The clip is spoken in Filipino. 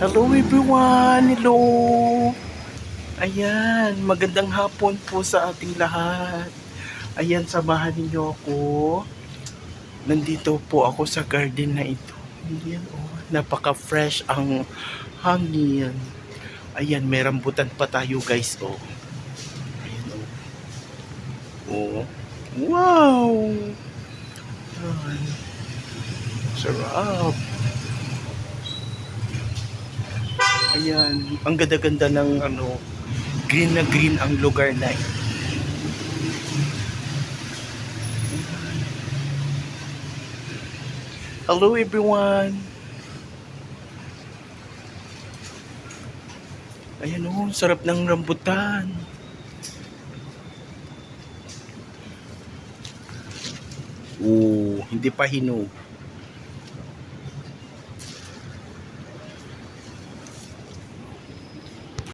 Hello everyone! Hello! Ayan, magandang hapon po sa ating lahat. Ayan, samahan ninyo ako. Nandito po ako sa garden na ito. Ayan, oh, napaka-fresh ang hangin. Ayan, may rambutan pa tayo guys, oh. Ayan, oh. Oh. Wow! Ayan. Sarap. Ayan, ang ganda-ganda ng ano, green na green ang lugar na ito. Hello everyone. Ayan oh, sarap ng rambutan. Oh, hindi pa hinog.